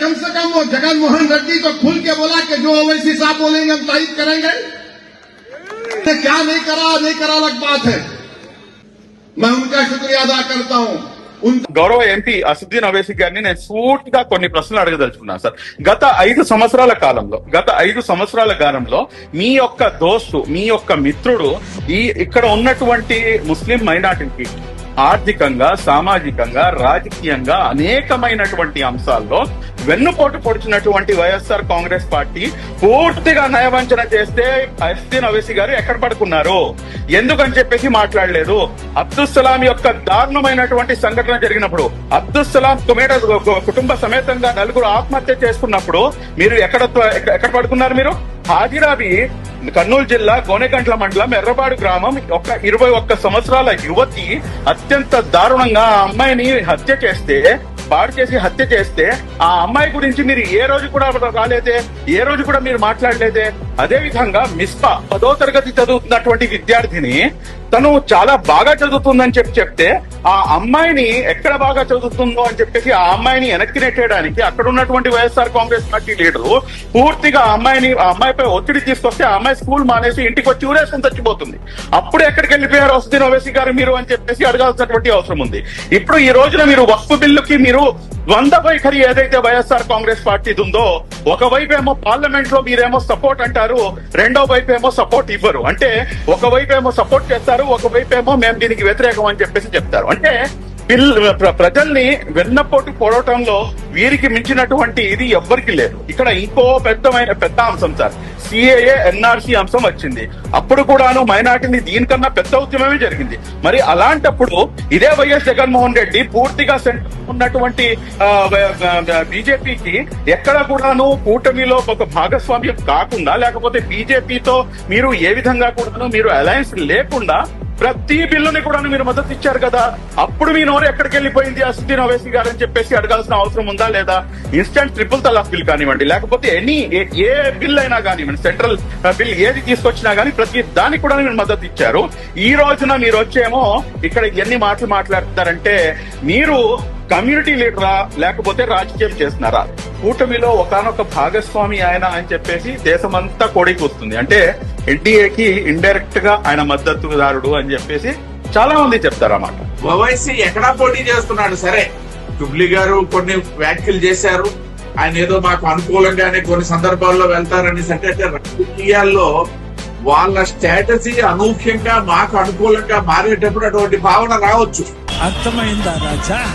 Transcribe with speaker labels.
Speaker 1: कम से कम वो जगन मोहन रेड्डी को खुल के बोला कि जो ओवैसी साहब बोलेंगे हम तारीफ करेंगे तो क्या नहीं करा नहीं करा अलग बात है मैं उनका शुक्रिया अदा करता हूं उन
Speaker 2: గౌరవ ఎంపీ అసుద్దీన్ అవేసి గారిని నేను సూటిగా కొన్ని ప్రశ్నలు అడగదలుచుకున్నాను సార్ గత ఐదు సంవత్సరాల కాలంలో గత ఐదు సంవత్సరాల కాలంలో మీ యొక్క దోస్తు మీ యొక్క మిత్రుడు ఈ ఇక్కడ ఉన్నటువంటి ముస్లిం మైనార్టీకి ఆర్థికంగా సామాజికంగా రాజకీయంగా అనేకమైనటువంటి అంశాల్లో వెన్నుపోటు పొడిచినటువంటి వైఎస్ఆర్ కాంగ్రెస్ పార్టీ పూర్తిగా నయవంచన చేస్తే అస్దీన్ నవేసి గారు ఎక్కడ పడుకున్నారు? ఎందుకని చెప్పేసి మాట్లాడలేదు. అబ్దుస్సలాం యొక్క దారుణమైనటువంటి సంఘటన జరిగినప్పుడు అబ్దుస్సలాం కుమేట కుటుంబ సమేతంగా నలుగురు ఆత్మహత్య చేసుకున్నప్పుడు మీరు ఎక్కడ ఎక్కడ- ఎక్కడ పడుకున్నారు మీరు? హాజిరాబి కర్నూలు జిల్లా గోనెగంట్ల మండలం ఎర్రబాడు గ్రామం ఒక ఇరవై ఒక్క సంవత్సరాల యువతి అత్యంత దారుణంగా ఆ అమ్మాయిని హత్య చేస్తే పాడు చేసి హత్య చేస్తే ఆ అమ్మాయి గురించి మీరు ఏ రోజు కూడా రాలేదే? ఏ రోజు కూడా మీరు మాట్లాడలేదే? అదే విధంగా మిస్పా పదో తరగతి చదువుతున్నటువంటి విద్యార్థిని తను చాలా బాగా చదువుతుందని చెప్పి చెప్తే ఆ అమ్మాయిని ఎక్కడ బాగా చదువుతుందో అని చెప్పేసి ఆ అమ్మాయిని వెనక్కి నెట్టేయడానికి అక్కడ ఉన్నటువంటి వైఎస్ఆర్ కాంగ్రెస్ పార్టీ లీడరు పూర్తిగా అమ్మాయిని ఆ అమ్మాయిపై ఒత్తిడి తీసుకొస్తే ఆ అమ్మాయి స్కూల్ మానేసి ఇంటికి వచ్చి ఊరేసుకుని చచ్చిపోతుంది. అప్పుడు ఎక్కడికి వెళ్ళిపోయారు వసతి ఓవేసి గారు మీరు అని చెప్పేసి అడగాల్సినటువంటి అవసరం ఉంది. ఇప్పుడు ఈ రోజున మీరు వక్ఫ్ బిల్లుకి మీరు ద్వంద్వ వైఖరి ఏదైతే వైఎస్ఆర్ కాంగ్రెస్ పార్టీ ఉందో ఒకవైపు ఏమో పార్లమెంట్లో మీరేమో సపోర్ట్ అంటారు రెండో వైపు ఏమో సపోర్ట్ ఇవ్వరు. అంటే ఒకవైపు ఏమో సపోర్ట్ చేస్తారు ఒకవైపు ఏమో మేము దీనికి వ్యతిరేకం అని చెప్పేసి చెప్తారు. అంటే బిల్ ప్ర- ప్రజల్ని వెన్నపోటు పొడవటంలో వీరికి మించినటువంటి ఇది ఎవ్వరికి లేదు. ఇక్కడ ఇంకో పెద్దమైన పెద్ద అంశం సార్. సిఏఏ ఎన్ఆర్సీ అంశం వచ్చింది. అప్పుడు కూడాను మైనార్టీని దీనికన్నా పెద్ద ఉద్యమమే జరిగింది. మరి అలాంటప్పుడు ఇదే వైఎస్ జగన్మోహన్ రెడ్డి పూర్తిగా సెంటర్ ఉన్నటువంటి బీజేపీకి ఎక్కడ కూడాను కూటమిలో ఒక భాగస్వామ్యం కాకుండా లేకపోతే బీజేపీతో మీరు ఏ విధంగా కూడాను మీరు అలయన్స్ లేకుండా ప్రతి బిల్లుని కూడా మీరు మద్దతు ఇచ్చారు కదా. అప్పుడు మీ నోరు ఎక్కడికి వెళ్ళిపోయింది? అసుద్దీన్ ఓవైసీ గారు అని చెప్పేసి అడగాల్సిన అవసరం ఉందా లేదా? ఇన్స్టెంట్ ట్రిపుల్ తలాక్ బిల్ కానివ్వండి లేకపోతే ఎనీ ఏ బిల్ అయినా కానివ్వండి సెంట్రల్ బిల్ ఏది తీసుకొచ్చినా గానీ ప్రతి దానికి కూడా మీరు మద్దతు ఇచ్చారు. ఈ రోజున మీరు వచ్చేమో ఇక్కడ ఎన్ని మాటలు మాట్లాడతారంటే మీరు కమ్యూనిటీ లీడరా లేకపోతే రాజకీయం చేస్తున్నారా? కూటమిలో ఒకనొక భాగస్వామి ఆయన అని చెప్పేసి దేశమంతా కోడికి వస్తుంది అంటే ఎన్డీఏకి ఇండైరెక్ట్గా ఆయన మద్దతుదారుడు అని చెప్పేసి చాలా మంది చెప్తారు అన్నమాట
Speaker 3: ఓవైసీ ఎక్కడా పోటీ చేస్తున్నాడు? సరే డుబ్లీ గారు కొన్ని వ్యాఖ్యలు చేశారు. ఆయన ఏదో మాకు అనుకూలంగానే కొన్ని సందర్భాల్లో వెళ్తారని అంటే రాజకీయాల్లో వాళ్ళ స్ట్రాటజీ అనూహ్యంగా మాకు అనుకూలంగా మారేటప్పుడు అటువంటి భావన రావచ్చు.
Speaker 4: అర్థమైందా రాజా?